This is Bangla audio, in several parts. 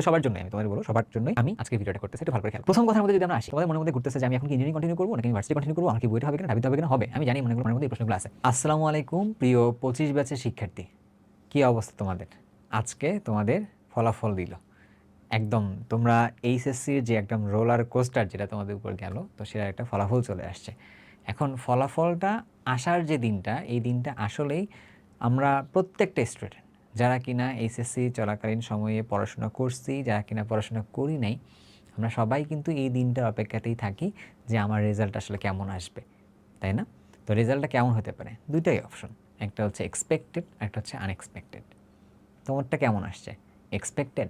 তো সবার জন্য আমি তোমাদের বলো সবার জন্যই আমি আজকে ভিডিওটা করতেছি একটু ভালো করে খেয়াল প্রথম কথার মধ্যে যদি আমরা আসি, তোমাদের মনে মধ্যে ঘুরতেছে যে আমি এখন ইঞ্জিনিয়ারিং কন্টিনিউ করব নাকি ইউনিভার্সিটি কন্টিনিউ করব আমাকে বইটা হবে কিনা ভাবিতে হবে কিনা, হবে। আমি জানি মনে মনের মধ্যে প্রশ্নগুলো আছে। আসসালামু আলাইকুম, প্রিয় পঁচিশ ব্যাচের শিক্ষার্থী। কি অবস্থা তোমাদের? আজকে তোমাদের ফলাফল দিল। একদম তোমরা এইচএসসির যে একদম রোলার কোস্টার যেটা তোমাদের উপর গেল, তো সেটা একটা ফলাফল চলে আসছে। এখন ফলাফলটা, আসার যে দিনটা, এই দিনটা আসলেই আমরা প্রত্যেকটা স্টুডেন্ট যারা কিনা এইচএসসি চলাকালীন সময়ে পড়াশোনা করছি, যারা কিনা পড়াশোনা করি নাই, আমরা সবাই কিন্তু এই দিনটার অপেক্ষাতেই থাকি যে আমার রেজাল্ট আসলে কেমন আসবে, তাই না? তো রেজাল্টটা কেমন হতে পারে? দুইটাই অপশন একটা হচ্ছে এক্সপেক্টেড একটা হচ্ছে আনএক্সপেক্টেড তোমারটা কেমন আসছে? এক্সপেক্টেড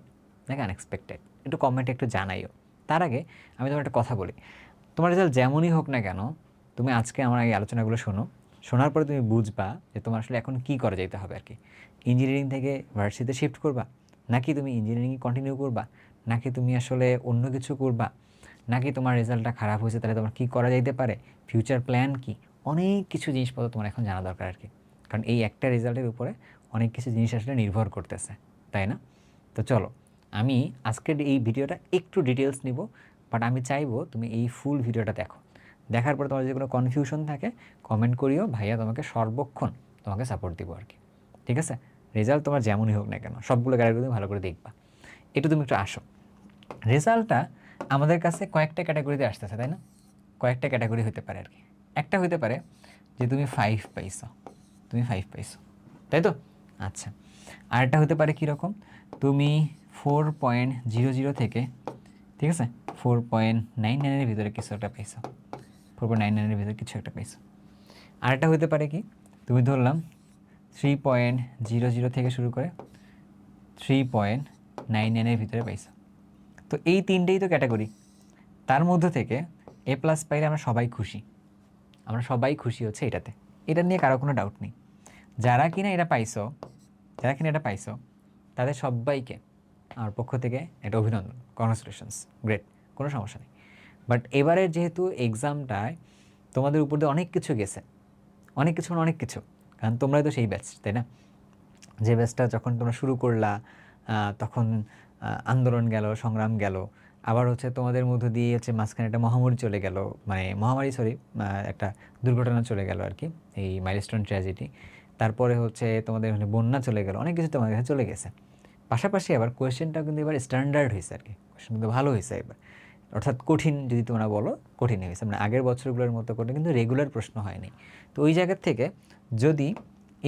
নাকি আনএক্সপেক্টেড একটু কমেন্টে একটু জানাইও। তার আগে আমি তোমার একটা কথা বলি। তোমার রেজাল্ট যেমনই হোক না কেন, তুমি আজকে আমার এই আলোচনাগুলো শোনো শোনার পরে তুমি বুঝবা যে তোমার আসলে এখন কী করা যেতে হবে আর কি। ইঞ্জিনিয়ারিং থেকে ভার্সিটিতে শিফট করবা? নাকি তুমি ইঞ্জিনিয়ারিং কন্টিনিউ করবা? নাকি তুমি আসলে অন্য কিছু করবা? নাকি তোমার রেজাল্টটা খারাপ হয়েছে, তাহলে তোমার কী করা যাইতে পারে? ফিউচার প্ল্যান কি? অনেক কিছু জিনিসপত্র তোমার এখন জানা দরকার আর কি। কারণ এই একটা রেজাল্টের উপরে অনেক কিছু জিনিস আসলে নির্ভর করতেছে, তাই না? তো চলো, আমি আজকের এই ভিডিওটা একটু ডিটেলস নিব বাট আমি চাইব তুমি এই ফুল ভিডিওটা দেখো। দেখার পর তোমার যদি কোনো কনফিউশন থাকে কমেন্ট করিও, ভাইয়া তোমাকে সর্বক্ষণ তোমাকে সাপোর্ট দিব আর কি। ঠিক আছে? রেজাল্ট তোমার যেমনই হোক না কেন, সবগুলো ক্যাটাগরি তুমি ভালো করে দেখবা। একটু তুমি একটু আসো। রেজাল্টটা আমাদের কাছে কয়েকটা ক্যাটাগরিতে আসতেছে, তাই না? কয়েকটা ক্যাটাগরি হতে পারে আর কি। একটা হতে পারে যে তুমি ফাইভ পাইছো। তুমি ফাইভ পাইছো। তাই তো? আচ্ছা। আরেকটা হতে পারে কীরকম তুমি ফোর পয়েন্ট জিরো জিরো থেকে, ঠিক আছে? ফোর পয়েন্ট নাইন নাইনের ভিতরে কিছু একটা পাইছো। ফোর পয়েন্ট নাইন নাইনের ভিতরে কিছু একটা পাইছো। আরেকটা হতে পারে কি, তুমি ধরলাম থ্রি পয়েন্ট জিরো জিরো থেকে শুরু করে থ্রি পয়েন্ট নাইন নাইনের ভিতরে পাইছো। তো এই তিনটেই তো ক্যাটাগরি তার মধ্য থেকে এ প্লাস পাইলে আমরা সবাই খুশি। আমরা সবাই খুশি হচ্ছে এটাতে। এটা নিয়ে কারও কোনো ডাউট নেই। যারা কিনা এটা পাইছো, যারা কিনা এটা পাইছো, তাদের সবাইকে আমার পক্ষ থেকে একটা অভিনন্দন। কনগ্রাচুলেশনস গ্রেট কোনো সমস্যা নেই। বাট এবারের যেহেতু এক্সামটায় তোমাদের উপর দিয়ে অনেক কিছু গেছে। অনেক কিছু মানে অনেক কিছু। কারণ তোমরাই তো সেই ব্যাচ তাই না? যে ব্যাচটা যখন তোমরা শুরু করলা তখন আন্দোলন গেল, সংগ্রাম গেল। আবার হচ্ছে তোমাদের মধ্য দিয়ে হচ্ছে মাঝখানে একটা মহামারী চলে গেল। মানে মহামারী সরি একটা দুর্ঘটনা চলে গেল আর কি, এই মাইলস্টোন ট্র্যাজেডি তারপরে হচ্ছে তোমাদের মানে বন্যা চলে গেল, অনেক কিছু তোমাদের কাছে চলে গেছে। পাশাপাশি আবার কোয়েশ্চেনটাও কিন্তু এবার স্ট্যান্ডার্ড হয়েছে আর কি। কোয়েশ্চেন কিন্তু ভালো হয়েছে এবার। অর্থাৎ কঠিন যদি তোমরা বলো, কঠিন হয়েছে মানে আগের বছরগুলোর মতো করে কিন্তু রেগুলার প্রশ্ন হয়নি। তো ওই জায়গার থেকে যদি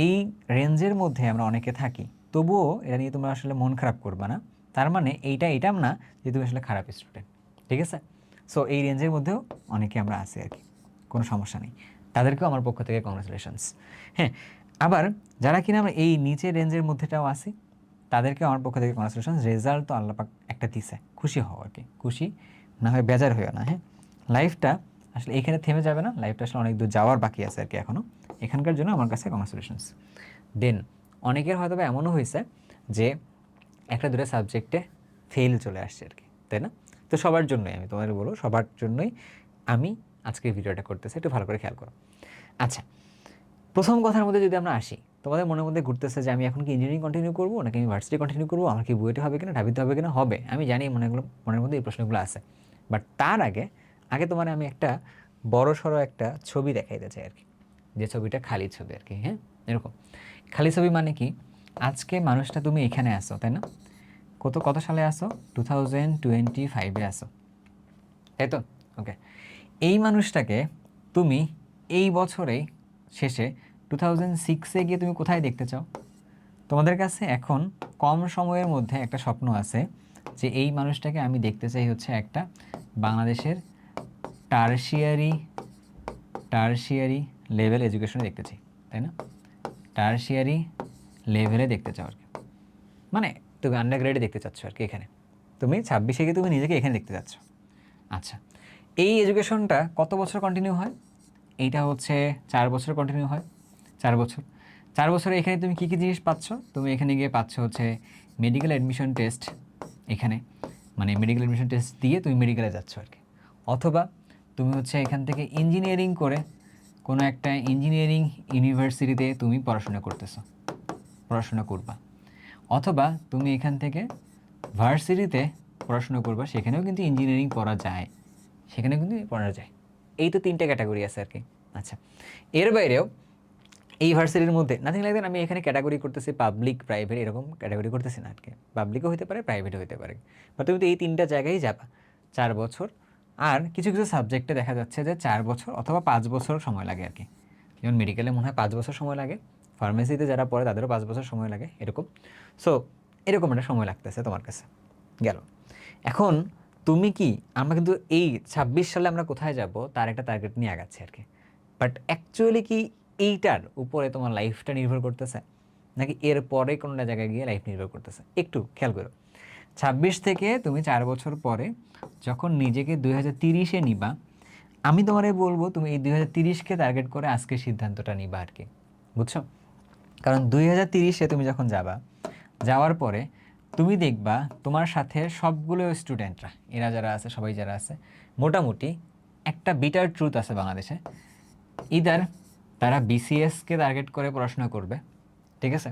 এই রেঞ্জের মধ্যে আমরা অনেকে থাকি, তবুও এটা নিয়ে তোমরা আসলে মন খারাপ করবে না। তার মানে এইটা এটাম না যে তুমি আসলে খারাপ স্টুডেন্ট ঠিক আছে? সো এই রেঞ্জের মধ্যেও অনেকে আমরা আছি আর কি, কোনো সমস্যা নেই। তাদেরকেও আমার পক্ষ থেকে কংগ্রেচুলেশনস হ্যাঁ আবার যারা কিনা আমরা এই নিচে রেঞ্জের মধ্যেটাও আছি তাদেরকে আমার পক্ষ থেকে কংগ্রেচুলেশন রেজাল্ট তো আল্লাপাক একটা দিছে, খুশি হও আর কি, খুশি না হয় বেজার হইও না হ্যাঁ? লাইফটা আসলে এখানে থেমে যাবে না লাইফটা আসলে অনেক দূর যাওয়ার বাকি আছে আর কি এখনও এখানকার জন্য আমার কাছে কংগ্রেচুলেশনস দেন অনেকের হয়তো বা এমনও হয়েছে যে একটা দুটো সাবজেক্টে ফেল চলে আসছে আর কি, তাই না? তো সবার জন্যই আমি তোমাদের বলব, সবার জন্যই আমি আজকে ভিডিওটা করতেছি, একটু ভালো করে খেয়াল করো। আচ্ছা প্রথম কথার মধ্যে যদি আমরা আসি, তোমাদের মনের মধ্যে ঘুরতেছে যে আমি এখন কি ইঞ্জিনিয়ারিং কন্টিনিউ করব নাকি আমি ভার্সিটি কন্টিনিউ করব? আমার কি বুয়েটে হবে কিনা ঢাবিতে হবে কিনা? হবে, আমি জানি মনেগুলো মনের মধ্যে এই প্রশ্নগুলো আছে। বাট তার আগে আগে তোমার আমি একটা বড় সড়ো একটা ছবি দেখাইতে চাই আর কি। যে ছবিটা খালি ছবি আর কি হ্যাঁ? এরকম। খালি ছবি মানে কি? আজকে মানুষটা তুমি এখানে আসো তাই না? কত কত সালে আসো টু থাউজেন্ড টোয়েন্টি ফাইভে আসো তাই তো? ওকে এই মানুষটাকে তুমি এই বছরেই শেষে টু থাউজেন্ড সিক্সে গিয়ে তুমি কোথায় দেখতে চাও? তোমাদের কাছে এখন কম সময়ের মধ্যে একটা স্বপ্ন আছে যে এই মানুষটাকে আমি দেখতে চাই হচ্ছে একটা বাংলাদেশের টার্সিয়ারি টার্সিয়ারি লেভেল এডুকেশনে দেখতে চাই, তাই না? টার্সিয়ারি লেভেলে দেখতে চাও আর কি। মানে তুমি আন্ডার গ্রেডে দেখতে চাচ্ছ আর কি এখানে। তুমি ছাব্বিশে গিয়ে তুমি নিজেকে এখানে দেখতে চাচ্ছ। আচ্ছা এই এডুকেশনটা কত বছর কন্টিনিউ হয়? এইটা হচ্ছে চার বছর কন্টিনিউ হয়। চার বছর। চার বছরে এখানে তুমি কী কী জিনিস পাচ্ছ? তুমি এখানে গিয়ে পাচ্ছ হচ্ছে মেডিকেল অ্যাডমিশন টেস্ট এখানে। মানে মেডিকেল অ্যাডমিশন টেস্ট দিয়ে তুমি মেডিকেলে যাচ্ছ আর কি। অথবা তুমি হচ্ছে এখান থেকে ইঞ্জিনিয়ারিং করে কোনো একটা ইঞ্জিনিয়ারিং ইউনিভার্সিটিতে তুমি পড়াশোনা করতেছো, পড়াশোনা করবা। অথবা তুমি এখান থেকে ভার্সিটিতে পড়াশোনা করবা, সেখানেও কিন্তু ইঞ্জিনিয়ারিং পড়া যায় সেখানে কিন্তু পড়া যায়। এই তো তিনটে ক্যাটাগরি আছে আর কি। আচ্ছা এর বাইরেও এই ভার্সিটির মধ্যে নাথিং লাইক আমি এখানে ক্যাটাগরি করতেছি পাবলিক প্রাইভেট এরকম ক্যাটাগরি করতেছি না আর কি পাবলিকও হতে পারে প্রাইভেটও হতে পারে। বা তুমি তো এই তিনটা জায়গায় যাবা, চার বছর। আর কিছু কিছু সাবজেক্টে দেখা যাচ্ছে যে চার বছর অথবা পাঁচ বছর সময় লাগে আর কি যেমন মেডিকেলে মনে হয় পাঁচ বছর সময় লাগে ফার্মেসিতে যারা পড়ে তাদেরও পাঁচ বছর সময় লাগে, এরকম। সো এরকম একটা সময় লাগতেছে তোমার কাছে, গেল। এখন তুমি কি, আমরা কিন্তু এই ছাব্বিশ সালে আমরা কোথায় যাব, তার একটা টার্গেট নিয়ে আগাচ্ছি আর কি বাট অ্যাকচুয়ালি কি এইটার উপরে তোমার লাইফটা নির্ভর করতেছে? নাকি এর পরে কোনো একটা জায়গায় গিয়ে লাইফ নির্ভর করতেছে? একটু খেয়াল করো। ছাব্বিশ থেকে তুমি চার বছর পরে যখন নিজেকে দুই হাজার তিরিশে নিবা, আমি তোমারে বলব তুমি এই দুই হাজার তিরিশকে টার্গেট করে আজকে সিদ্ধান্তটা নিবা আর কি। বুঝছ? কারণ দুই হাজার তিরিশে তুমি যখন যাবা, যাওয়ার পরে তুমি দেখবা তোমার সাথে সবগুলো স্টুডেন্টরা এরা যারা আছে, সবাই যারা আছে, মোটামুটি একটা বিটার ট্রুথ আছে বাংলাদেশে। ইদার তারা বিসিএসকে টার্গেট করে পড়াশোনা করবে, ঠিক আছে?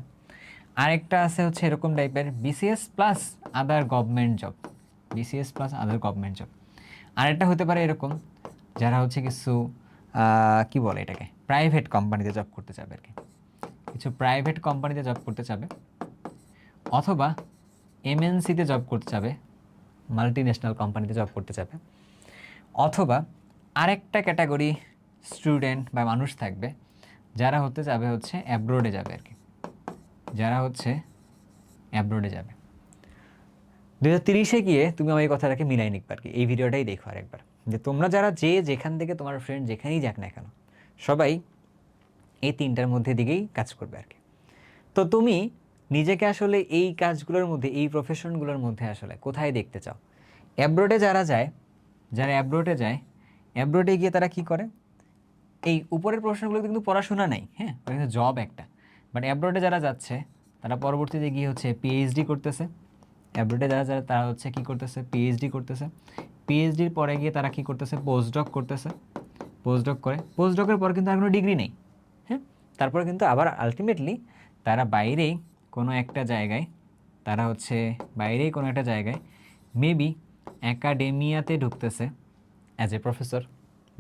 আরেকটা আছে হচ্ছে এরকম টাইপের BCS plus other government job BCS plus other government job আরেকটা হতে পারে এরকম যারা হচ্ছে কিছু কি বলে এটাকে? প্রাইভেট কোম্পানিতে জব করতে চাবে আর কি কিছু প্রাইভেট কোম্পানিতে জব করতে চাবে অথবা এমএনসিতে জব করতে চাবে মাল্টি ন্যাশনাল কোম্পানিতে জব করতে চাবে, অথবা আরেকটা ক্যাটাগরি স্টুডেন্ট বা মানুষ থাকবে, যারা হতে যাবে হচ্ছে অ্যাব্রোডে যাবে আর কি যারা হচ্ছে অ্যাব্রোডে যাবে। দু হাজার তিরিশে গিয়ে তুমি আমার এই কথাটাকে মিলাই নিকবে আর কি এই ভিডিওটাই দেখো আর একবার যে তোমরা যারা যে যেখান থেকে তোমার ফ্রেন্ড যেখানেই যাক না কেন, সবাই এই তিনটার মধ্যে দিকেই কাজ করবে আর কি তো তুমি নিজেকে আসলে এই কাজগুলোর মধ্যে, এই প্রফেশনগুলোর মধ্যে আসলে কোথায় দেখতে চাও? অ্যাব্রোডে যারা যায়, যারা অ্যাব্রোডে যায় অ্যাব্রোডে গিয়ে তারা কি করে? এই উপরের প্রশ্নগুলোতে কিন্তু পড়াশোনা নাই হ্যাঁ? ওটা কিন্তু জব একটা। বাট অ্যাব্রোডে যারা যাচ্ছে, তারা পরবর্তীতে গিয়ে হচ্ছে পিএইচডি করতেছে। অ্যাব্রোডে যারা যারা, তারা হচ্ছে কী করতেছে? পিএইচডি করতেছে। পিএইচডির পরে গিয়ে তারা কী করতেছে? পোস্টডক করতেছে। পোস্টডক করে। পোস্টডকের পর কিন্তু আর কোনো ডিগ্রি নেই হ্যাঁ? তারপরে কিন্তু আবার আলটিমেটলি তারা বাইরেই কোনো একটা জায়গায়, তারা হচ্ছে বাইরেই কোনো একটা জায়গায় মেবি অ্যাকাডেমিয়াতে ঢুকতেছে অ্যাজ এ প্রফেসর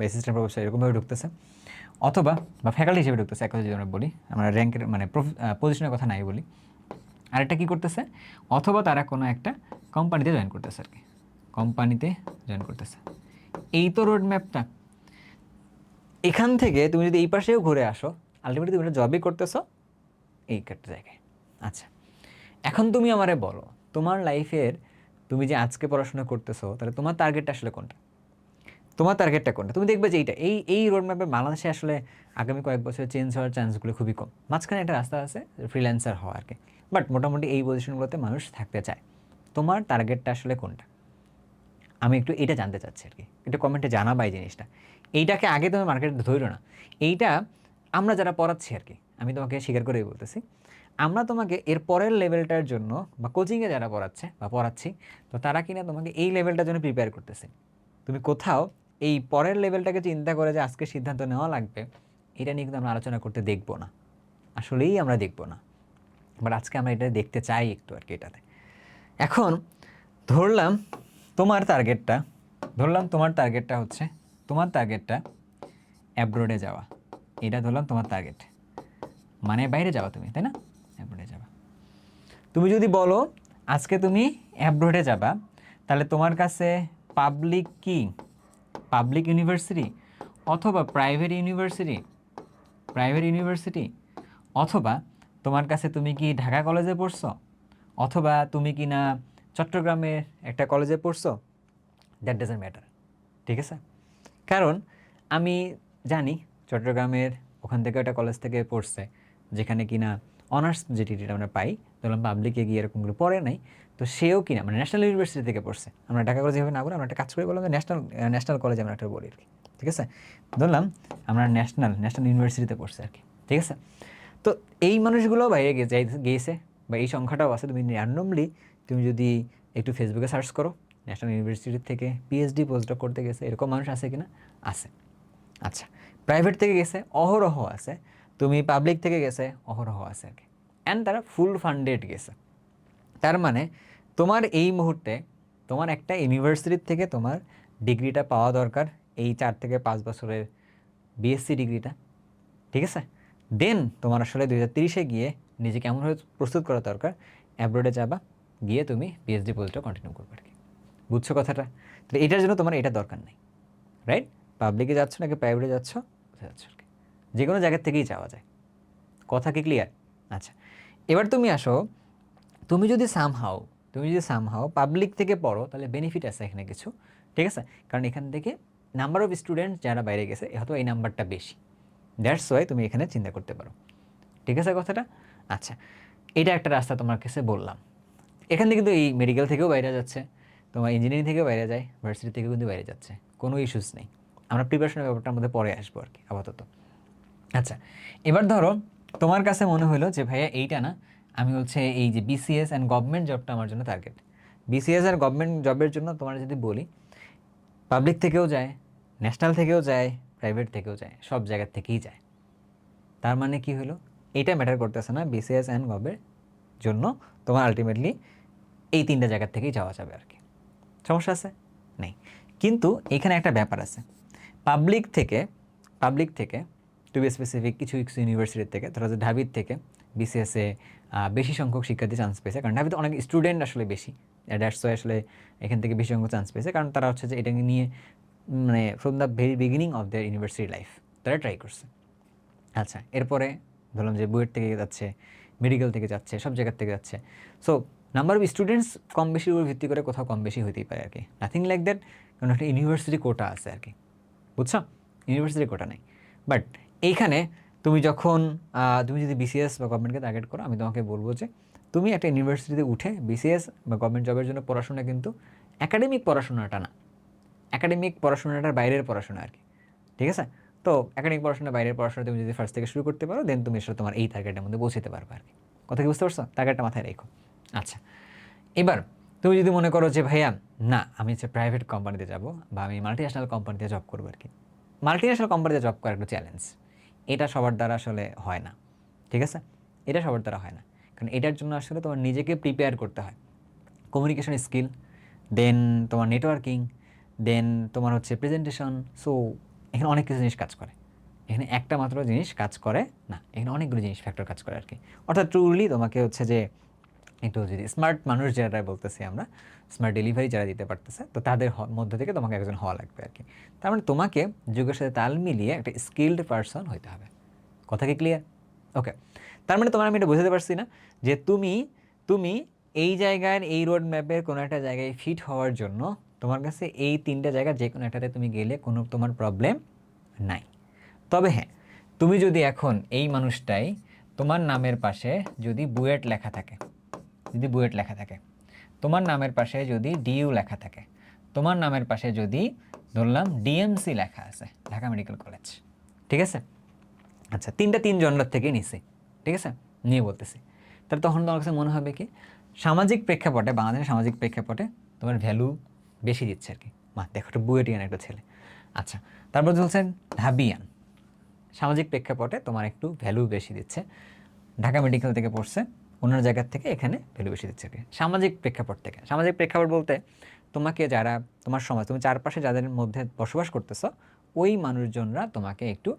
বা অ্যাসিস্ট্যান্ট প্রফেসর এরকমভাবে ঢুকতেছে। অথবা, বা ফ্যাকাল্টি হিসেবে ঢুকতেছে এক কথা যদি আমরা বলি, আমরা র্যাঙ্কের মানে পজিশনের কথা নাই বলি। আরেকটা কী করতেছে? অথবা তারা কোনো একটা কোম্পানিতে জয়েন করতেছে আর কি কোম্পানিতে জয়েন করতেছে। এই তো রোড ম্যাপটা এখান থেকে তুমি যদি এই পাশেও ঘুরে আসো আলটিমেটলি তুমি জবই করতেছো এই একটা জায়গায়। আচ্ছা এখন তুমি আমারে বলো, তোমার লাইফের তুমি যে আজকে পড়াশোনা করতেছো, তাহলে তোমার টার্গেটটা আসলে কোনটা? তোমার টার্গেটটা কোনটা? তুমি দেখবে যে এইটা, এই এই রোড ম্যাপে বাংলাদেশে আসলে আগামী কয়েক বছরে চেঞ্জ হওয়ার চান্সগুলো খুবই কম। মাঝখানে একটা রাস্তা আছে ফ্রিল্যান্সার হওয়া আর কি বাট মোটামুটি এই পজিশনগুলোতে মানুষ থাকতে চায়। তোমার টার্গেটটা আসলে কোনটা? আমি একটু এটা জানতে চাচ্ছি আর কি একটু কমেন্টে জানাবা এই জিনিসটা। এইটাকে আগে তুমি মার্কেটে ধরো না। এইটা আমরা যারা পড়াচ্ছি আর কি আমি তোমাকে স্বীকার করেই বলতেছি, আমরা তোমাকে এর পরের লেভেলটার জন্য বা কোচিংয়ে যারা পড়াচ্ছে বা পড়াচ্ছি, তো তারা কিনা তোমাকে এই লেভেলটার জন্য প্রিপেয়ার করতেছে। তুমি কোথাও এই পরের লেভেলটাকে চিন্তা করে যে আজকে সিদ্ধান্ত নেওয়া লাগবে, এটা নিয়ে কিন্তু আমরা আলোচনা করতে দেখব না। আসলেই আমরা দেখব না। বাট আজকে আমরা এটা দেখতে চাই একটু আর কি এটাতে। এখন ধরলাম তোমার টার্গেটটা ধরলাম তোমার টার্গেটটা হচ্ছে, তোমার টার্গেটটা অ্যাব্রোডে যাওয়া। এটা ধরলাম তোমার টার্গেট মানে বাইরে যাওয়া তুমি, তাই না? অ্যাব্রোডে যাওয়া। তুমি যদি বলো, আজকে তুমি অ্যাব্রোডে যাবা, তাহলে তোমার কাছে পাবলিক কি? পাবলিক ইউনিভার্সিটি অথবা প্রাইভেট ইউনিভার্সিটি প্রাইভেট ইউনিভার্সিটি অথবা তোমার কাছে তুমি কি ঢাকা কলেজে পড়ছো? অথবা তুমি কি না চট্টগ্রামের একটা কলেজে পড়ছো? দ্যাট ডাজেন্ট ম্যাটার ঠিক আছে? কারণ আমি জানি চট্টগ্রামের ওখান থেকে একটা কলেজ থেকে পড়ছে, যেখানে কিনা অনার্স যে ডিগ্রিটা আমরা পাই, ধরলাম পাবলিকে গিয়ে এরকমগুলো পড়ে নাই, তো সেও কিনা মানে ন্যাশনাল ইউনিভার্সিটি থেকে পড়ছে। আমরা ঢাকা কলেজে যেভাবে না বলে আমরা একটা কাজ করে বললাম যে ন্যাশনাল ন্যাশনাল কলেজে আমরা একটা বলি আর কি, ঠিক আছে? ধরলাম আমরা ন্যাশনাল ন্যাশনাল ইউনিভার্সিটিতে পড়ছে আর কি, ঠিক আছে? তো এই মানুষগুলো বাইরে গিয়েছে বা এই সংখ্যাটাও আছে, তুমি র্যান্ডমলি তুমি যদি একটু ফেসবুকে সার্চ করো ন্যাশনাল ইউনিভার্সিটি থেকে পিএইচডি পোস্টডক করতে গেছে, এরকম মানুষ আছে কিনা? আছে। আচ্ছা প্রাইভেট থেকে গেছে, অহরহ আছে তুমি পাবলিক থেকে গেছে, অহরহ আছে আর কি। অ্যান্ড তারা ফুল ফান্ডেড গেছে। তার মানে তোমার এই মুহূর্তে তোমার একটা ইউনিভার্সিটির থেকে তোমার ডিগ্রিটা পাওয়া দরকার, এই চার থেকে পাঁচ বছরের বিএসসি ডিগ্রিটা ঠিক আছে? দেন তোমার আসলে দুই হাজার তিরিশে গিয়ে নিজেকে এমনভাবে প্রস্তুত করা দরকার অ্যাব্রোডে যাবা, গিয়ে তুমি পিএইচডি পজিটা কন্টিনিউ করবে আর কি। বুঝছ কথাটা? তাহলে এটার জন্য তোমার এটা দরকার নেই রাইট পাবলিকে যাচ্ছ নাকি প্রাইভেটে যাচ্ছ যাচ্ছ যে কোনো জায়গার থেকেই যাওয়া যায়। কথা কি ক্লিয়ার আচ্ছা এবার তুমি আসো, তুমি যদি সামহাও তুমি যদি সামহাও পাবলিক থেকে পড়ো, তাহলে বেনিফিট আছে এখানে কিছু, ঠিক আছে? কারণ এখান থেকে নাম্বার অফ স্টুডেন্ট যারা বাইরে গেছে হয়তো এই নাম্বারটা বেশি। দ্যাটস ওয়াই তুমি এখানে চিন্তা করতে পারো। ঠিক আছে কথাটা? আচ্ছা এটা একটা রাস্তা তোমার কাছে বললাম। এখান থেকে কিন্তু এই মেডিকেল থেকেও বাইরে যাচ্ছে, তোমার ইঞ্জিনিয়ারিং থেকেও বাইরে যায় ভার্সিটি থেকেও কিন্তু বাইরে যাচ্ছে, কোনো ইস্যুস নেই। আমরা প্রিপারেশনের ব্যাপারটার মধ্যে পরে আসব আর কি, আপাতত। আচ্ছা এবার ধরো তোমার কাছে মনে হলো যে ভাইয়া এইটা না, আমি হচ্ছে এই যে বিসিএস অ্যান্ড গভর্নমেন্ট জবটা আমার জন্য টার্গেট বিসিএস আর গভর্নমেন্ট জবের জন্য তোমার যদি বলি পাবলিক থেকেও যায় ন্যাশনাল থেকেও যায় প্রাইভেট থেকেও যায়, সব জায়গার থেকেই যায়। তার মানে কি হলো? এইটা ম্যাটার করতেছে না বিসিএস অ্যান্ড গভের জন্য তোমার আলটিমেটলি এই তিনটা জায়গার থেকেই যাওয়া যাবে আর কি। সমস্যা আছে? নেই। কিন্তু এখানে একটা ব্যাপার আছে। পাবলিক থেকে পাবলিক থেকে টু বি স্পেসিফিক কিছু কিছু ইউনিভার্সিটির থেকে, ধরো যে ঢাবির থেকে বিসিএসে বেশি সংখ্যক শিক্ষার্থী চান্স পেয়েছে। কারণ ঢাবিতে অনেক স্টুডেন্ট আসলে বেশি। ওয়াই আসলে এখান থেকে বেশি সংখ্যক চান্স পেয়েছে। কারণ তারা হচ্ছে যে এটাকে নিয়ে মানে from the very beginning of the university life তারা ট্রাই করছে। আচ্ছা এরপরে ধরলাম যে বুয়েট থেকে যাচ্ছে মেডিকেল থেকে যাচ্ছে, সব জায়গার থেকে যাচ্ছে। সো নাম্বার অফ স্টুডেন্টস কম বেশির উপর ভিত্তি করে কোথাও কম বেশি হতেই পারে আর কি। নাথিং লাইক দ্যাট কারণ একটা ইউনিভার্সিটি কোটা আছে আর কি। বুঝছ? ইউনিভার্সিটি কোটা নেই। বাট এইখানে তুমি যখন তুমি যদি বিসিএস বা গভর্নমেন্টকে টার্গেট করো, আমি তোমাকে বলব যে তুমি একটা ইউনিভার্সিটিতে উঠে বিসিএস বা গভর্নমেন্ট জবের জন্য পড়াশোনা কিন্তু একাডেমিক পড়াশোনাটা না। একাডেমিক পড়াশোনাটার বাইরের পড়াশোনা আর কি। ঠিক আছে? তো একাডেমিক পড়াশোনা বাইরের পড়াশোনা তুমি যদি ফার্স্ট থেকে শুরু করতে পারো দেন তুমি সেটা তোমার এই টার্গেটের মধ্যে পৌঁছতে পারবে আর কি। কথা কি বুঝতে পারছ? টার্গেটটা মাথায় রেখো। আচ্ছা। এবার তুমি যদি মনে করো যে ভাইয়া, না, আমি হচ্ছে প্রাইভেট কোম্পানিতে যাব বা আমি মাল্টি ন্যাশনাল কোম্পানিতে জব করব আর কি। মাল্টি ন্যাশনাল কোম্পানিতে জব করা একটু চ্যালেঞ্জ এটা সবার দ্বারা আসলে হয় না, ঠিক আছে? এটা সবার দ্বারা হয় না। কারণ এটার জন্য আসলে তোমার নিজেকে প্রিপেয়ার করতে হয়। কমিউনিকেশন স্কিল দেন তোমার নেটওয়ার্কিং দেন তোমার হচ্ছে প্রেজেন্টেশন সো এখানে অনেক কিছু জিনিস কাজ করে। এখানে একটা মাত্র জিনিস কাজ করে না, এখানে অনেকগুলো জিনিস ফ্যাক্টর কাজ করে আর কি অর্থাৎ ট্রুলি তোমাকে হচ্ছে যে একটু যদি স্মার্ট মানুষ যারা বলতেছি আমরা স্মার্ট ডেলিভারি যারা দিতে পারতেছে, তো তাদের মধ্য থেকে তোমাকে একজন হওয়া লাগবে আর কি তার মানে তোমাকে যুগের সাথে তাল মিলিয়ে একটা স্কিল্ড পারসন হইতে হবে। কথা কি ক্লিয়ার ওকে তার মানে তোমার আমি এটা বোঝাতে পারছি না যে তুমি তুমি এই জায়গার, এই রোড ম্যাপের কোনো একটা জায়গায় ফিট হওয়ার জন্য তোমার কাছে এই তিনটা জায়গা যে কোনো একটাতে তুমি গেলে কোনো তোমার প্রবলেম নাই। তবে হ্যাঁ তুমি যদি এখন এই মানুষটাই তোমার নামের পাশে যদি বুয়েট লেখা থাকে যদি বুয়েট লেখা থাকে। তোমার নামের পাশে যদি ডিইউ লেখা থাকে। তোমার নামের পাশে যদি, ধরলাম ডিএমসি লেখা আছে, ঢাকা মেডিকেল কলেজ। ঠিক আছে? আচ্ছা তিনটা তিন জনরার থেকে নিছি। ঠিক আছে? নিয়ে বলতেছি। তাহলে তখন তোমার কাছে মনে হবে কি, সামাজিক প্রেক্ষাপটে, বাংলাদেশের সামাজিক প্রেক্ষাপটে তোমার ভ্যালু বেশি দিচ্ছে আর কি। মা, দেখো, একটা বুয়েটিয়ান একটা ছেলে। আচ্ছা তারপর বলছেন, ঢাবিয়ান। সামাজিক প্রেক্ষাপটে তোমার একটু ভ্যালু বেশি দিচ্ছে। ঢাকা মেডিকেল থেকে পড়ছে। অন্য জায়গার থেকে এখানে ভ্যালু বেশি দিচ্ছে। সামাজিক প্রেক্ষাপট থেকে। সামাজিক প্রেক্ষাপট বলতে তোমাকে যারা তোমার সমাজ, তুমি চারপাশে যাদের মধ্যে বসবাস করতেছ, ওই মানুষজনরা তোমাকে একটু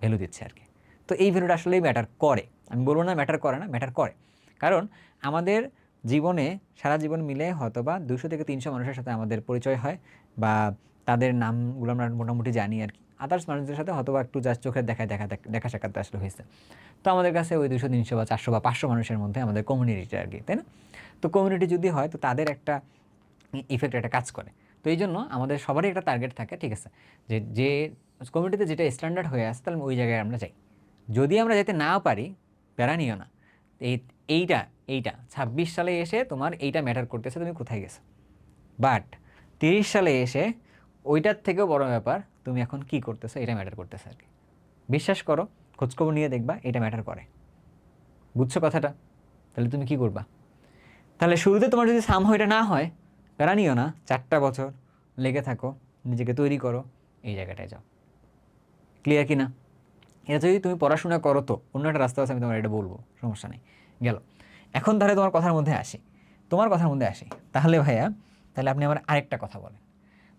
ভ্যালু দিচ্ছে আর কি তো এই ভ্যালুটা আসলেই ম্যাটার করে। আমি বলব না ম্যাটার করে না ম্যাটার করে। কারণ আমাদের জীবনে, সারা জীবন মিলে হয়তোবা দুশো থেকে তিনশো মানুষের সাথে আমাদের পরিচয় হয় বা তাদের নামগুলো আমরা মোটামুটি জানি আর কি আদার্স মানুষদের সাথে হয়তোবা একটু জাস্ট চোখের দেখা দেখা দেখা সাক্ষাৎ আসলে হয়েছে। তো আমাদের কাছে ওই দুশো, তিনশো বা চারশো বা পাঁচশো মানুষের মধ্যে আমাদের কমিউনিটিটা আর কি তাই না? তো কমিউনিটি যদি হয়, তো তাদের একটা ইফেক্ট একটা কাজ করে। তো এই জন্য আমাদের সবারই একটা টার্গেট থাকে, ঠিক আছে? যে যে কমিউনিটিতে যেটা স্ট্যান্ডার্ড হয়ে আসে তাহলে ওই জায়গায় আমরা যাই। যদি আমরা যেতে নাও পারি, প্যারা নিও না। এই, এইটা এইটা, ছাব্বিশ সালে এসে তোমার এইটা ম্যাটার করতেছে, তুমি কোথায় গেছো? বাট তিরিশ সালে এসে ওইটার থেকেও বড় ব্যাপার তুমি এখন কি করতেছো, এটা ম্যাটার করতেছে আর কি। বিশ্বাস করো, খোঁজখবর নিয়ে দেখবা, এটা ম্যাটার করে। বুঝছ কথাটা? তাহলে তুমি কি করবা? তাহলে শুরুতে তোমার যদি সাম এটা না হয় প্যারা নিও না, চারটা বছর লেগে থাকো, নিজেকে তৈরি করো, এই জায়গাটায় যাও। ক্লিয়ার কি না এটা যদি তুমি পড়াশোনা করো তো, অন্য একটা রাস্তা আছে, আমি তোমার এটা বলব, সমস্যা নেই। গেল। এখন তাহলে তোমার কথার মধ্যে আসি। তোমার কথার মধ্যে আসি। তাহলে ভাইয়া, তাহলে আপনি আমার আরেকটা কথা বলেন।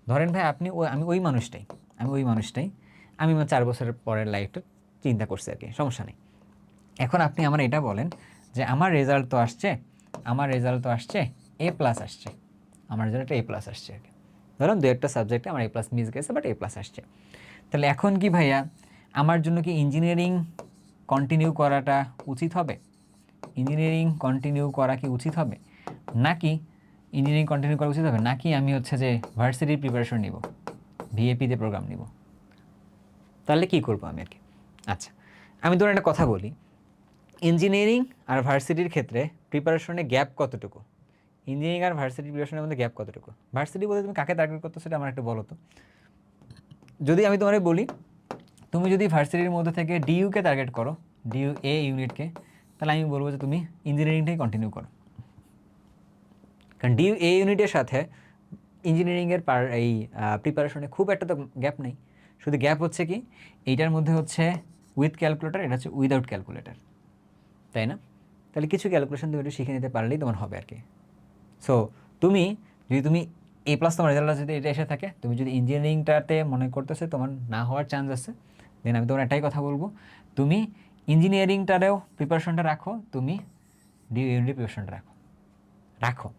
ধরেন ভাই আপনি ওই আমি ওই মানুষটাই। আমি ওই মানুষটাই। আমি আমার চার বছরের পরের লাইফটা চিন্তা করছি আর কি, সমস্যা নেই। এখন আপনি আমার এটা বলেন যে আমার রেজাল্ট তো আসছে, আমার রেজাল্ট তো আসছে এ প্লাস আসছে। আমার রেজাল্ট এ প্লাস আসছে আর কি। ধরুন দু একটা সাবজেক্টে আমার এ প্লাস মিস গেছে বাট এ প্লাস আসছে। তাহলে এখন কি ভাইয়া, আমার জন্য কি ইঞ্জিনিয়ারিং কন্টিনিউ করাটা উচিত হবে? ইঞ্জিনিয়ারিং কন্টিনিউ করা কি উচিত হবে? নাকি ইঞ্জিনিয়ারিং কন্টিনিউ করা উচিত হবে? নাকি আমি হচ্ছে যে ভার্সিটির প্রিপারেশন নিব? ভিএপিতে প্রোগ্রাম নিব। তাহলে কি করব আমি আর কি? আচ্ছা আমি ধরুন একটা কথা বলি। ইঞ্জিনিয়ারিং আর ভার্সিটির ক্ষেত্রে প্রিপারেশনে গ্যাপ কতটুকু? ইঞ্জিনিয়ারিং আর ভার্সিটি প্রিপারেশনের মধ্যে গ্যাপ কতটুকু? ভার্সিটি বলতে তুমি কাকে টার্গেট করতো সেটা আমার একটু বলো তো। যদি আমি তোমারে বলি, তুমি যদি ভার্সিটির মধ্যে থেকে ডিইউকে টার্গেট করো ডিইউ এ ইউনিটকে তাহলে আমি বলব যে তুমি ইঞ্জিনিয়ারিংটাই কন্টিনিউ করো। কারণ ডিইউ এ ইউনিটের সাথে ইঞ্জিনিয়ারিংয়ের পার এই প্রিপারেশনে খুব একটা তো গ্যাপ নেই। শুধু গ্যাপ হচ্ছে কি, এইটার মধ্যে হচ্ছে উইথ ক্যালকুলেটার এটা হচ্ছে উইদাউট ক্যালকুলেটার তাই না? তাহলে কিছু ক্যালকুলেশন তুমি একটু শিখে নিতে পারলেই তোমার হবে আর কি। সো তুমি, যদি তুমি এ প্লাস তোমার রেজাল্ট যদি এটা এসে থাকে, তুমি যদি ইঞ্জিনিয়ারিংটাতে মনে করতেছে তোমার না হওয়ার চান্স আছে দেন আমি তোমার একটাই কথা বলব। তুমি ইঞ্জিনিয়ারিংটারেও প্রিপারেশনটা রাখো, তুমি ডি ইউনিট প্রিপারেশনটা রাখো। রাখো।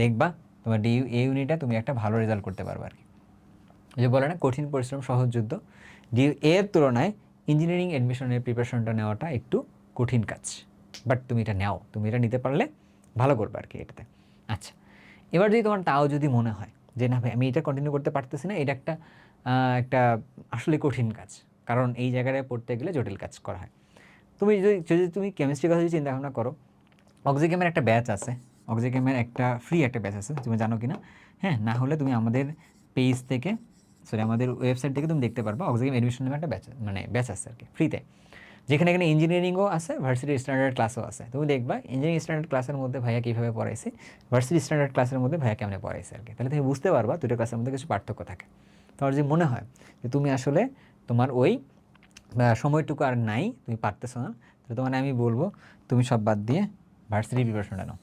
দেখবা তোমার ডি এ ইউনিটে তুমি একটা ভালো রেজাল্ট করতে পারবে আর কি যে বলে না, কঠিন পরিশ্রম, সহজ যুদ্ধ। ডি এর তুলনায় ইঞ্জিনিয়ারিং অ্যাডমিশনের প্রিপারেশনটা নেওয়াটা একটু কঠিন কাজ। বাট তুমি এটা নাও, তুমি এটা নিতে পারলে ভালো করবে আর কি এটাতে। আচ্ছা এবার যদি তোমার তাও যদি মনে হয় যে না ভাই, আমি এটা কন্টিনিউ করতে পারতেছি না, এটা একটা একটা আসলে কঠিন কাজ। কারণ এই জায়গায় পড়তে গেলে জটিল কাজ করা হয়। তুমি যদি যদি তুমি কেমিস্ট্রির কথা যদি চিন্তা ভাবনা করো অক্সিকেমের একটা ব্যাচ আছে অক্সিকেমের একটা ফ্রি একটা ব্যাচ আছে, তুমি জানো কি না হ্যাঁ না হলে তুমি আমাদের পেজ থেকে সরি আমাদের ওয়েবসাইট থেকে তুমি দেখতে পারবা অক্সিকেম এডমিশন নামে একটা ব্যাচ মানে ব্যাচ আছে আর কি ফ্রিতে যেখানে এখানে ইঞ্জিনিয়ারিংও আছে ভার্সিটি স্ট্যান্ডার্ড ক্লাসও আছে। তুমি দেখবা ইঞ্জিনিয়ারিং স্ট্যান্ডার্ড ক্লাসের মধ্যে ভাইয়া কীভাবে পড়াইছে ভার্সিটি স্ট্যান্ডার্ড ক্লাসের মধ্যে ভাইয়া কেমন পড়াইছে আর কি। তাহলে তুমি বুঝতে পারবা দুটো ক্লাসের মধ্যে কিছু পার্থক্য থাকে। তোমার যদি মনে হয় যে তুমি আসলে তোমার ওই সময়টুকু আর নাই, তুমি পারতেছো না, তাহলে তোমার আমি বলব, তুমি সব বাদ দিয়ে ভার্সিটি প্রিপারেশনটা নাও।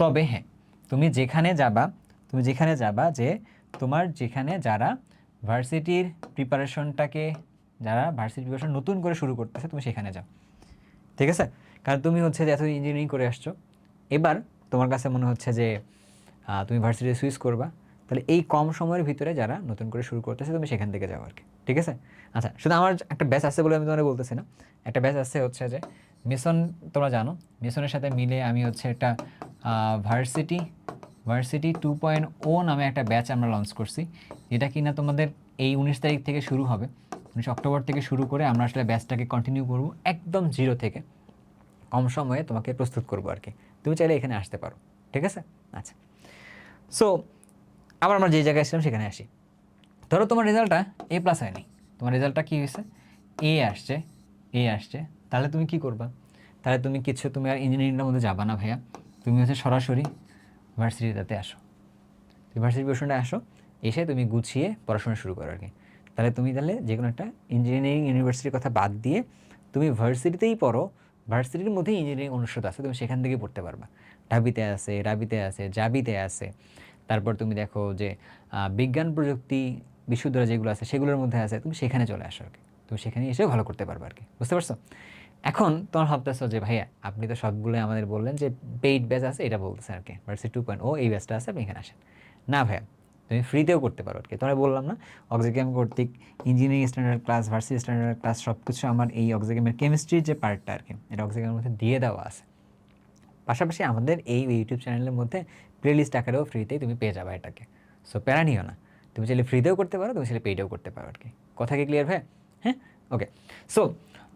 তবে হ্যাঁ তুমি যেখানে যাবা, তুমি যেখানে যাবা যে তোমার যেখানে যারা ভার্সিটির প্রিপারেশনটাকে যারা ভার্সিটি প্রিপারেশন নতুন করে শুরু করতেছে, তুমি সেখানে যাও। ঠিক আছে? কারণ তুমি হচ্ছে যে এত ইঞ্জিনিয়ারিং করে আসছো। এবার তোমার কাছে মনে হচ্ছে যে তুমি ভার্সিটি সুইচ করবা। তাহলে এই কম সময়ের ভিতরে যারা নতুন করে শুরু করতেছে, তুমি সেখান থেকে যাও আর কি ঠিক আছে? আচ্ছা শুধু আমার একটা ব্যাচ আছে বলে আমি তোমার বলতেছি না। একটা ব্যাচ আছে হচ্ছে যে মিশন তোমরা জানো। মিশনের সাথে মিলে আমি হচ্ছে একটা varsity varsity two point O নামে একটা ব্যাচ আমরা লঞ্চ করছি। যেটা কিনা তোমাদের এই উনিশ তারিখ থেকে শুরু হবে। উনিশ অক্টোবর থেকে শুরু করে আমরা আসলে ব্যাচটাকে কন্টিনিউ করব একদম জিরো থেকে। কম সময়ে তোমাকে প্রস্তুত করব আর কি। তুমি চাইলে এখানে আসতে পারো। ঠিক আছে? আচ্ছা। সো আবার আমরা যে জায়গায় ছিলাম সেখানে আসি। ধরো তোমার রেজাল্টটা এ প্লাস হয়নি। তোমার রেজাল্টটা কী হয়েছে? এ আসছে এ আসছে। তাহলে তুমি কি করবা? তাহলে তুমি কিছু, তুমি আর ইঞ্জিনিয়ারিংটার মধ্যে যাবা না ভাইয়া। তুমি হচ্ছে সরাসরি ভার্সিটিতে আসো। তুমি ভার্সিটি পোর্শনটা আসো, এসে তুমি গুছিয়ে পড়াশোনা শুরু করো আর কি তাহলে তুমি তাহলে যে কোনো একটা ইঞ্জিনিয়ারিং ইউনিভার্সিটির কথা বাদ দিয়ে তুমি ভার্সিটিতেই পড়ো, ভার্সিটির মধ্যেই ইঞ্জিনিয়ারিং অনুষদ আছে, তুমি সেখান থেকেই পড়তে পারবা। ঢাবিতে আছে, রাবিতে আছে, জাবিতে আছে। তারপর তুমি দেখো যে বিজ্ঞান প্রযুক্তি বিশ্ববিদ্যালয় যেগুলো আছে সেগুলোর মধ্যে আছে, তুমি সেখানে চলে আসো আর কি তুমি সেখানে এসেও ভালো করতে পারবে আর কি বুঝতে পারছ? এখন তোমার ভাবতেছো যে, ভাইয়া, আপনি তো সবগুলো আমাদের বললেন যে পেইড ব্যাচ আছে, এটা বলতেছে আর কি। ভার্সি টু পয়েন্ট ও এই ব্যাচটা আছে, আপনি এখানে আসেন। না, ভাইয়া, তুমি ফ্রিতেও করতে পারো আর কি। তোমরা বললাম না অক্সিগেম কর্তৃক engineering standard class varsity standard class সব কিছু আমার এই অক্সিগেমের কেমিস্ট্রির যে পার্টটা আর কি, এটা অক্সিগেমের মধ্যে দিয়ে দেওয়া আছে। পাশাপাশি আমাদের এই ইউটিউব চ্যানেলের মধ্যে প্লেলিস্ট আকারেও ফ্রিতেই তুমি পেয়ে যাবে এটাকে। সো প্যারা নিও না। তুমি চাইলে ফ্রিতেও করতে পারো, তুমি চাইলে পেইডেও করতে পারো আর কি। কথা কি ক্লিয়ার ভাই হ্যাঁ? ওকে সো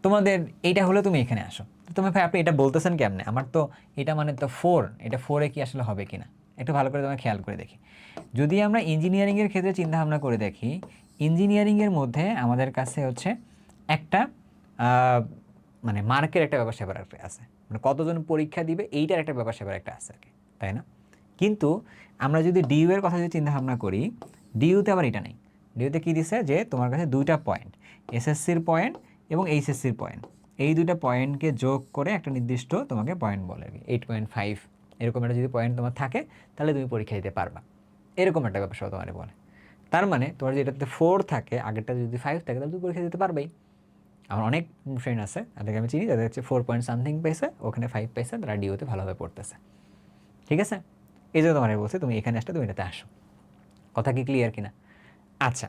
তোমাদের এইটা হলে তুমি এখানে আসো। তুমি ভাই, আপনি এটা বলতেছেন কেমনে? আমার তো এটা মানে তো ফোর, এটা ফোরে কি আসলে হবে কি না একটু ভালো করে তোমার খেয়াল করে দেখি। যদি আমরা ইঞ্জিনিয়ারিংয়ের ক্ষেত্রে চিন্তা ভাবনা করে দেখি ইঞ্জিনিয়ারিংয়ের মধ্যে আমাদের কাছে হচ্ছে একটা মানে মার্কের একটা ব্যাপার স্যাপার একটা আছে। মানে কতজন পরীক্ষা দিবে, এইটার একটা ব্যাপার স্যাপার একটা আছে আর কি, তাই না? কিন্তু আমরা যদি ডিইউ এর কথা যদি চিন্তা ভাবনা করি ডিইউতে আবার এটা নেই। ডিউতে কী দিছে? যে তোমার কাছে দুইটা পয়েন্ট এসএসসির পয়েন্ট এবং এইচএসসির পয়েন্ট এই দুইটা পয়েন্টকে যোগ করে একটা নির্দিষ্ট তোমাকে পয়েন্ট বলে এইট পয়েন্ট ফাইভ এরকম একটা যদি পয়েন্ট তোমার থাকে, তাহলে তুমি পরীক্ষা দিতে পারবা। এরকম একটা ব্যাপার সব তোমার বলে। তার মানে তোমার যেটাতে ফোর থাকে, আগেরটা যদি ফাইভ থাকে, তাহলে তুমি পরীক্ষা দিতে পারবেই। আমার অনেক ফ্রেন্ড আছে তাদেরকে আমি চিনি তাদের হচ্ছে ফোর পয়েন্ট সামথিং পেয়েছে, ওখানে ফাইভ পেয়েছে, তারা ডিওতে ভালোভাবে পড়তেছে। ঠিক আছে? এই জন্য তোমার বলছে, তুমি এখানে আসলে তুমি এটাতে আসো। কথা কি ক্লিয়ার কিনা? আচ্ছা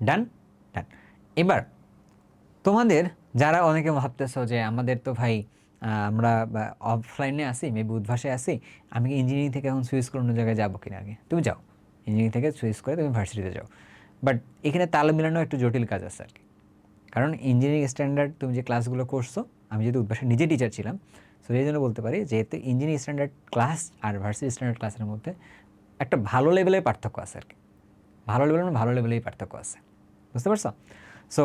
ডান ডান এবার তোমাদের যারা অনেকে ভাবতেছো যে আমাদের তো ভাই আমরা অফলাইনে আসি মেবি উদ্ভাসে আসি আমি ইঞ্জিনিয়ারিং থেকে এখন সুইচ করে অন্য জায়গায় যাব কিনা আগে? তুমি যাও। ইঞ্জিনিয়ারিং থেকে সুইচ করে তুমি ভার্সিটিতে যাও। বাট এখানে তাল মিলানো একটু জটিল কাজ আছে আর কি। কারণ ইঞ্জিনিয়ারিং স্ট্যান্ডার্ড তুমি যে ক্লাসগুলো করছ, আমি যেহেতু উদ্ভাসে নিজে টিচার ছিলাম সো এই জন্য বলতে পারি যেহেতু ইঞ্জিনিয়ারিং স্ট্যান্ডার্ড ক্লাস আর ভার্সিটি স্ট্যান্ডার্ড ক্লাসের মধ্যে একটা ভালো লেভেলের পার্থক্য আছে আর কি। ভালো লেভেল ভালো লেভেলেই পার্থক্য আছে। বুঝতে পারছ? সো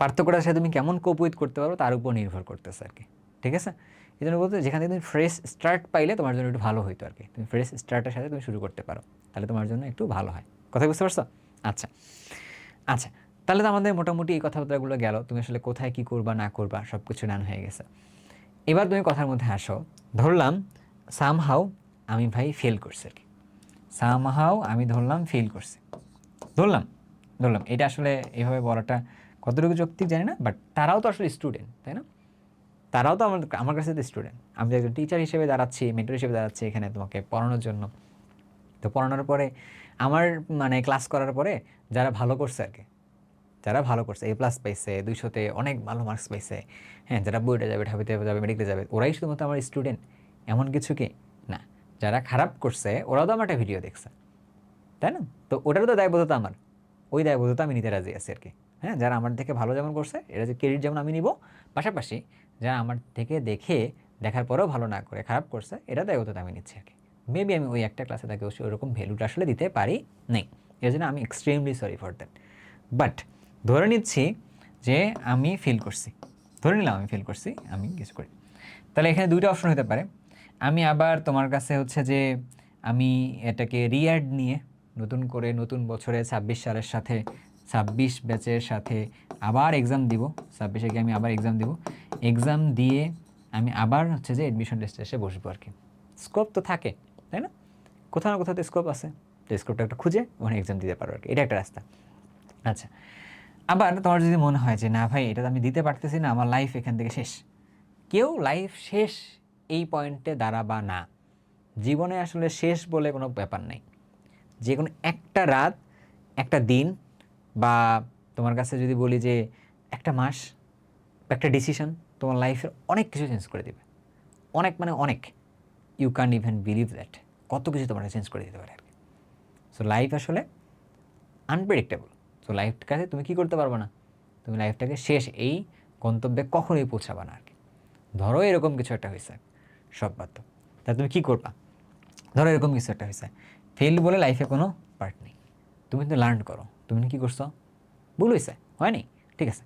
পার্থক্যটার সাথে তুমি কেমন কোপ উইথ করতে পারো তার উপর নির্ভর করতেছে আর কি। ঠিক আছে? এই জন্য বলতে যেখানে তুমি ফ্রেশ স্টার্ট পাইলে তোমার জন্য একটু ভালো হইতো আর কি। তুমি ফ্রেশ স্টার্টের সাথে তুমি শুরু করতে পারো, তাহলে তোমার জন্য একটু ভালো হয়। কথা বুঝতে পারছ? আচ্ছা। আচ্ছা তাহলে তো আমাদের মোটামুটি এই কথাবার্তাগুলো গেল। তুমি আসলে কোথায় কী করবা, না করবা সব কিছু ডান হয়ে গেছে। এবার তুমি কথার মধ্যে আসো। ধরলাম সামহাও আমি ভাই ফেল করছি আর কি। সামহাও আমি ধরলাম ফেল করছি। ধরলাম ধরলাম। এটা আসলে এইভাবে বলাটা কতটুকু যৌক্তিক জানি না বাট তারাও তো আসলে স্টুডেন্ট তাই না? তারাও তো আমার আমার কাছে তো স্টুডেন্ট আমি একজন টিচার হিসেবে দাঁড়াচ্ছি মেন্টর হিসেবে দাঁড়াচ্ছি এখানে তোমাকে পড়ানোর জন্য। তো পড়ানোর পরে, আমার মানে ক্লাস করার পরে যারা ভালো করছে আর কি যারা ভালো করছে এ প্লাস পাইছে দুইশোতে অনেক ভালো মার্কস পাইছে হ্যাঁ যারা বইটা যাবে ঢাবিতে যাবে মেডিকেলে যাবে, ওরাই শুধুমাত্র আমার স্টুডেন্ট এমন কিছু কি? না। যারা খারাপ করছে, ওরাও তো আমার একটা ভিডিও দেখছে, তাই না? তো ওটারও তো দায়বদ্ধতা আমার। ওই দায়বদ্ধতা আমি নিতে রাজি আছি আর কি হ্যাঁ যারা আমার থেকে ভালো যেমন করছে এটা যে ক্রেডিট যেমন আমি নিব, পাশাপাশি যারা আমার থেকে দেখে দেখার পরেও ভালো না করে, খারাপ করছে এটা দায়বদ্ধতা আমি নিচ্ছি আর কি। মেবি আমি ওই একটা ক্লাসে তাকে ওরকম ভ্যালুটা আসলে দিতে পারি নেই। এর জন্য আমি extremely sorry for that but ধরে নিচ্ছি যে আমি ফিল করছি। ধরে নিলাম আমি ফিল করছি, আমি কিছু করি। তাহলে এখানে দুইটা অপশন হতে পারে। আমি আবার তোমার কাছে হচ্ছে যে আমি এটাকে রিয়াড নিয়ে নতুন করে নতুন বছরে ছাব্বিশ সালের সাথে ছাব্বিশ ব্যাচের সাথে আবার এক্সাম দিব। ছাব্বিশে গিয়ে আমি আবার এক্সাম দিব। এক্সাম দিয়ে আমি আবার হচ্ছে যে এডমিশন টেস্টে এসে বসবো আর কি। স্কোপ তো থাকে, তাই না? কোথাও না কোথাও তো স্কোপ আছে। তো স্কোপটা একটা খুঁজে ওখানে এক্সাম দিতে পারো আর কি। এটা একটা রাস্তা। আচ্ছা আবার তোমার যদি মনে হয় যে, না ভাই, এটা তো আমি দিতে পারতেছি না, আমার লাইফ এখান থেকে শেষ। কেউ লাইফ শেষ এই পয়েন্টে দাঁড়াবা না। জীবনে আসলে শেষ বলে কোনো ব্যাপার নেই। যে কোনো একটা রাত, একটা দিন বা তোমার কাছে যদি বলি যে একটা মাস বা একটা ডিসিশন তোমার লাইফের অনেক কিছু চেঞ্জ করে দেবে। অনেক মানে অনেক। You can even believe that কত কিছু তোমার চেঞ্জ করে দিতে পারে আর কি। সো লাইফ আসলে আনপ্রেডিক্টেবল সো লাইফটাকে তুমি কী করতে পারবে না? তুমি লাইফটাকে শেষ এই গন্তব্যে কখনোই পৌঁছাবে না আর কি। ধরো এরকম কিছু একটা হয়েছে সব বাদ। তা তুমি কী করবা? ধরো এরকম কিছু একটা হয়েছে। ফেল বলে লাইফে কোনো পার্ট নেই। তুমি কিন্তু লার্ন করো। তুমি কি করছ? ভুল হয়েছে হয়নি, ঠিক আছে।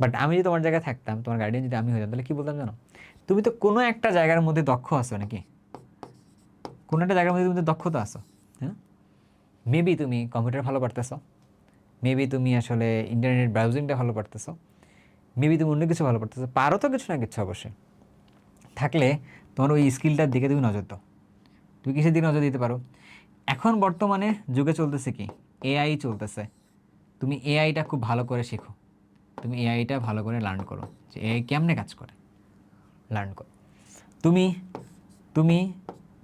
বাট আমি যদি তোমার জায়গায় থাকতাম, তোমার গার্ডিয়ান যদি আমি হইতাম, তাহলে কী বলতাম জানো? তুমি তো কোনো একটা জায়গার মধ্যে দক্ষ আছো নাকি? কোনো একটা জায়গার মধ্যে তুমি তো দক্ষতা আছো হ্যাঁ? মেবি তুমি কম্পিউটার ভালো পারতেছো। মেবি তুমি আসলে ইন্টারনেট ব্রাউজিংটা ভালো পারতেছো। মেবি তুমি অন্য কিছু ভালো পারতেছো। পারো তো কিছু না কিছু অবশ্যই। থাকলে তোমার ওই স্কিলটার দিকে তুমি নজর দাও। তুমি কিসের দিকে নজর দিতে পারো? এখন বর্তমানে যুগে চলতেছে কি? এআই চলতেছে। তুমি এআইটা খুব ভালো করে শেখো। তুমি এআইটা ভালো করে লার্ন করো যে এআই কেমনে কাজ করে। লার্ন করো। তুমি তুমি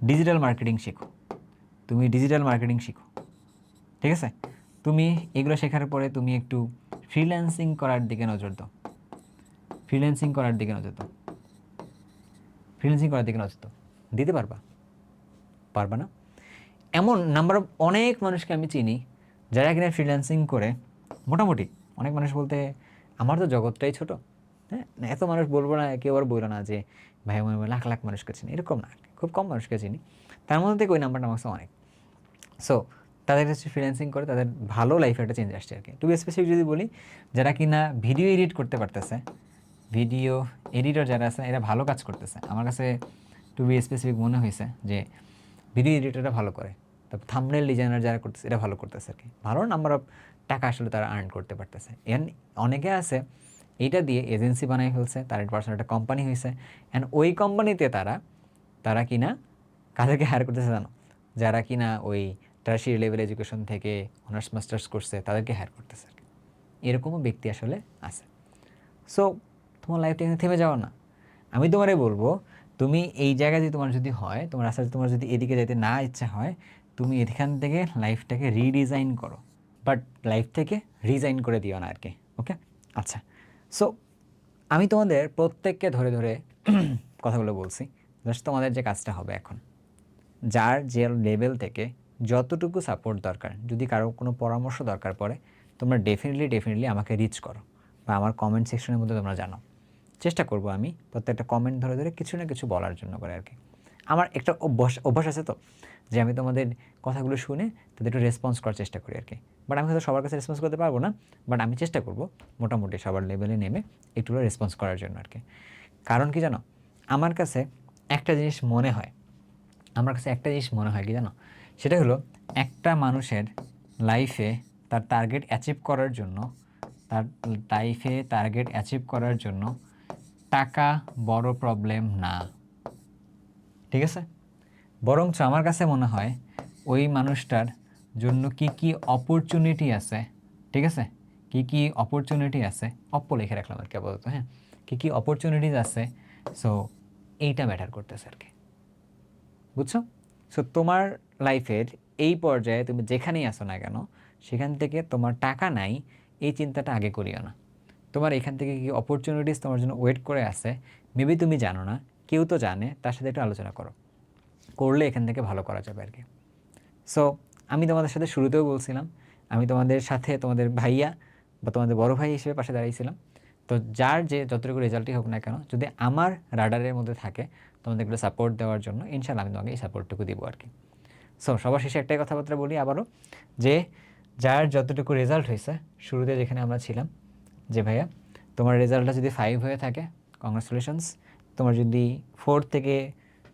ডিজিটাল মার্কেটিং শেখো। তুমি ডিজিটাল মার্কেটিং শিখো। ঠিক আছে? তুমি এগুলো শেখার পরে তুমি একটু ফ্রিল্যান্সিং করার দিকে নজর দাও। ফ্রিল্যান্সিং করার দিকে নজর দাও। ফ্রিল্যান্সিং করার দিকে নজর দাও। দিতে পারবা? পারবা না? এমন নাম্বার অনেক মানুষকে আমি চিনি যারা কিনা ফ্রিল্যান্সিং করে, মোটামুটি অনেক মানুষ বলতে, আমার তো জগৎটাই ছোট। হ্যাঁ? এত মানুষ বলব না কেউ আর বলল না যে, ভাই, আমি লাখ লাখ মানুষকে চিনি। এরকম না, খুব কম মানুষকে চিনি। তার মধ্যে থেকে ওই নাম্বারটা আমার অনেক। সো তাদের কাছে ফ্রিল্যান্সিং করে তাদের ভালো লাইফে একটা চেঞ্জ আসছে আর কি। টু স্পেসিফিক যদি বলি, যারা কিনা ভিডিও এডিট করতে পারতেছে ভিডিও এডিটর যারা আছে, এরা ভালো কাজ করতেছে। আমার কাছে টু বি স্পেসিফিক মনে হয়েছে যে ভিডিও এডিটরটা ভালো করে। তারপর থামনেল ডিজাইনার যারা করতেছে এটা ভালো করতেছে আর কি। ভালো নাম্বার অফ টাকা আসলে তারা আর্ন করতে পারতেছে। এন অনেকে আছে, এইটা দিয়ে এজেন্সি বানাই ফেলছে, তার পার্সোনাল একটা কোম্পানি হয়েছে অ্যান্ড ওই কোম্পানিতে তারা তারা কিনা কাদেরকে হায়ার করতেছে জানো? যারা কিনা ওই টার্সিয়ারি লেভেল এডুকেশন থেকে অনার্স মাস্টার্স করছে, তাদেরকে হায়ার করতেছে আর কি। এরকমও ব্যক্তি আসলে আছে। সো তোমার লাইফটা এখানে থেমে যাও না। আমি তোমারে বলব, তুমি এই জায়গায় যদি তোমার যদি হয়, তোমার রাস্তা তোমার যদি এদিকে যেতে না ইচ্ছা হয় তুমি এখান থেকে লাইফটাকে রিডিজাইন করো। বাট লাইফ থেকে রিজাইন করে দিও না আর কি ওকে আচ্ছা সো আমি তোমাদের প্রত্যেককে ধরে ধরে কথাগুলো বলছি। জাস্ট তোমাদের যে কাজটা হবে এখন, যার যে লেভেল থেকে যতটুকু সাপোর্ট দরকার, যদি কারও কোনো পরামর্শ দরকার পড়ে, তোমরা ডেফিনেটলি ডেফিনেটলি আমাকে রিচ করো বা আমার কমেন্ট সেকশনের মধ্যে তোমরা জানাও চেষ্টা করব আমি প্রত্যেকটা কমেন্ট ধরে ধরে কিছু না কিছু বলার জন্য করে আর কি আমার একটা অভ্যাস অভ্যাস আছে তো? যে আমি তোমাদের কথাগুলো শুনে তাদের একটু রেসপন্স করার চেষ্টা করি আর কি। বাট আমি হয়তো সবার কাছে রেসপন্স করতে পারব না বাট আমি চেষ্টা করব মোটামুটি সবার লেভেলে নেমে একটু রেসপন্স করার জন্য আর কি। কারণ কি জানো? আমার কাছে একটা জিনিস মনে হয়, আমার কাছে একটা জিনিস মনে হয় কি জানো? সেটা হলো একটা মানুষের লাইফে তার টার্গেট অ্যাচিভ করার জন্য, তার লাইফে টার্গেট অ্যাচিভ করার জন্য টাকা বড় প্রবলেম না। ঠিক আছে? বরঞ্চ আমার কাছে মনে হয় ওই মানুষটার জন্য কি কি অপরচুনিটি আছে, ঠিক আছে? কি কি অপরচুনিটি আছে? অপ্প লিখে রাখলাম আর কি আপাতত হ্যাঁ? কী কী অপরচুনিটিস আছে সো এইটা ম্যাটার করতেছে আর কি। বুঝছ? সো তোমার লাইফের এই পর্যায়ে তুমি যেখানেই আসো না কেন, সেখান থেকে তোমার টাকা নাই, এই চিন্তাটা আগে করিও না। তোমার এখান থেকে কি অপরচুনিটিস তোমার জন্য ওয়েট করে আছে মেবি তুমি জানো না, কেউ তো জানে, তার সাথে একটু আলোচনা করো। করলে এখান থেকে ভালো করা যাবে আর কি। সো আমি তোমাদের সাথে শুরুতেও বলছিলাম, আমি তোমাদের সাথে তোমাদের ভাইয়া বা তোমাদের বড় ভাই হিসেবে পাশে দাঁড়িয়েছিলাম তো যার যে যতটুকু রেজাল্টই হোক না কেন, যদি আমার রাডারের মধ্যে থাকে তোমাদেরকে সাপোর্ট দেওয়ার জন্য ইনশাল্লাহ আমি তোমাকে এই সাপোর্টটুকু দিব আর কি। সো সবার শেষে একটাই কথাবার্তা বলি আবারও, যে যার যতটুকু রেজাল্ট হয়েছে, শুরুতে যেখানে আমরা ছিলাম, যে ভাইয়া, তোমার রেজাল্টটা যদি ফাইভ হয়ে থাকে কংগ্রাচুলেশনস তোমার যদি ফোর থেকে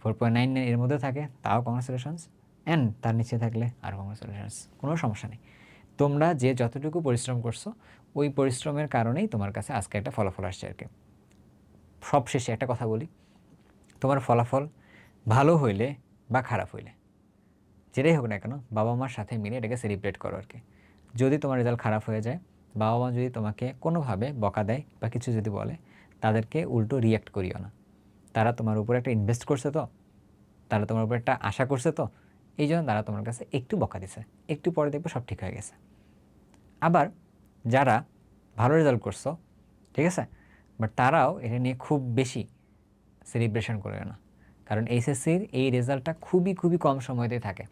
ফোর পয়েন্ট নাইন এর মধ্যে থাকে, তাও কংগ্রাচুলেশনস অ্যান্ড তার নিচে থাকলে আর কংগ্রাচুলেশনস কোনো সমস্যা নেই। তোমরা যে যতটুকু পরিশ্রম করছ, ওই পরিশ্রমের কারণেই তোমার কাছে আজকে একটা ফলাফল আসছে আর কি। সব শেষে একটা কথা বলি, তোমার ফলাফল ভালো হইলে বা খারাপ হইলে, যেটাই হোক না কেন, বাবা মার সাথে মিলে এটাকে সেলিব্রেট করো আর কি। যদি তোমার রেজাল্ট খারাপ হয়ে যায়, বাবা মা যদি তোমাকে কোনোভাবে বকা দেয় বা কিছু যদি বলে, তাদেরকে উল্টো রিয়াক্ট করিও না। তারা তোমার উপর একটা ইনভেস্ট করছে তো, তারা তোমার উপর একটা আশা করছে তো, এই জন্য তারা তোমার কাছে একটু বকা দিছে। একটু পরে দেখবে সব ঠিক হয়ে গেছে। আবার যারা ভালো রেজাল্ট করছ, ঠিক আছে? বাট তারাও এটা নিয়ে খুব বেশি সেলিব্রেশন করে না। কারণ এইচএসসির এই রেজাল্টটা খুবই খুবই কম সময়তে থাকে।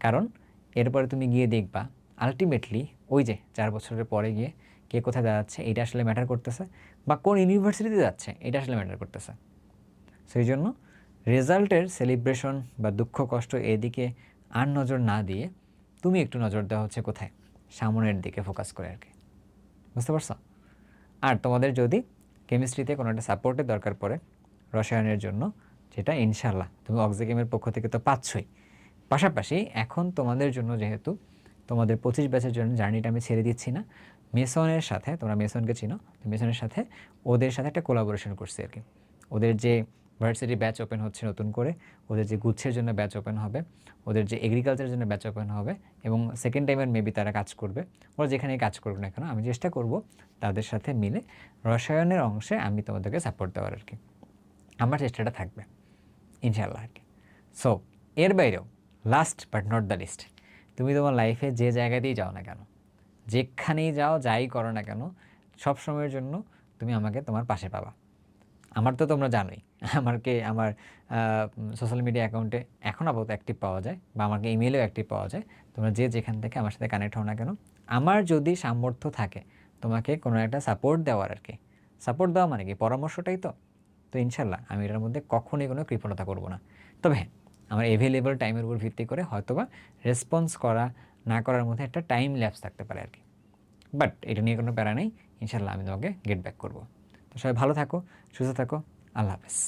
কারণ এরপরে তুমি গিয়ে দেখবা আলটিমেটলি ওই যে চার বছরের পরে গিয়ে কে কোথায় দাঁড়াচ্ছে, এটা আসলে ম্যাটার করতেছে, বা কোন ইউনিভার্সিটিতে যাচ্ছে, এটা আসলে ম্যাটার করতেছে। সেই জন্য রেজাল্টের সেলিব্রেশন বা দুঃখ, কষ্ট এদিকে আর নজর না দিয়ে তুমি একটু নজর দেওয়া হচ্ছে কোথায়? সামনের দিকে ফোকাস করে আর কি। বুঝতে পারছ? আর তোমাদের যদি কেমিস্ট্রিতে কোনো একটা সাপোর্টের দরকার পড়ে রসায়নের জন্য যেটা ইনশাল্লাহ তুমি অক্সিকেমের পক্ষ থেকে তো পাচ্ছই। পাশাপাশি এখন তোমাদের জন্য যেহেতু তোমাদের পঁচিশ ব্যাচের জন্য জার্নিটা আমি ছেড়ে দিচ্ছি না, মেসনের সাথে, তোমরা মেসনকে চিনো মেসনের সাথে ওদের সাথে একটা কোলাবোরেশন করছি আর কি। ওদের যে ভার্সিটি ব্যাচ ওপেন হচ্ছে নতুন করে। ওদের যে গুচ্ছের জন্য ব্যাচ ওপেন হবে, ওদের যে এগ্রিকালচারের জন্য ব্যাচ ওপেন হবে, এবং সেকেন্ড টাইমের মেবি তারা কাজ করবে। ওরা যেখানেই কাজ করবে না কেন, আমি চেষ্টা করব তাদের সাথে মিলে রসায়নের অংশে আমি তোমাদেরকে সাপোর্ট দেওয়ার আর কি আমার চেষ্টাটা থাকবে ইনশাল্লাহ আর কি সো এর বাইরেও last but not the least তুমি তোমার লাইফে যে জায়গাতেই যাও না কেন, যেখানেই যাও, যাই করো না কেন সব সময়ের জন্য তুমি আমাকে তোমার পাশে পাবা। আমার তো তোমরা জানোই আমাকে আমার সোশ্যাল মিডিয়া অ্যাকাউন্টে এখন আপাতত অ্যাক্টিভ পাওয়া যায় বা আমাকে ইমেলেও অ্যাক্টিভ পাওয়া যায়। তোমরা যে যেখান থেকে আমার সাথে কানেক্ট হও না কেন, আমার যদি সামর্থ্য থাকে, তোমাকে কোনো একটা সাপোর্ট দেওয়ার আর কি সাপোর্ট দেওয়া মানে কি? পরামর্শটাই তো। তো ইনশাল্লাহ আমি এটার মধ্যে কখনোই কোনো কৃপণতা করব না। তবে হ্যাঁ আমার এভেলেবল টাইমের উপর ভিত্তি করে হয়তোবা রেসপন্স করা, না করার মধ্যে একটা টাইম ল্যাপস থাকতে পারে আর কি বাট এটা নিয়ে কোনো প্যারা নেই। ইনশাল্লাহ আমি তোমাকে গেট ব্যাক করব। তো সবাই ভালো থাকো, সুস্থ থাকো। আল্লাহ হাফেজ।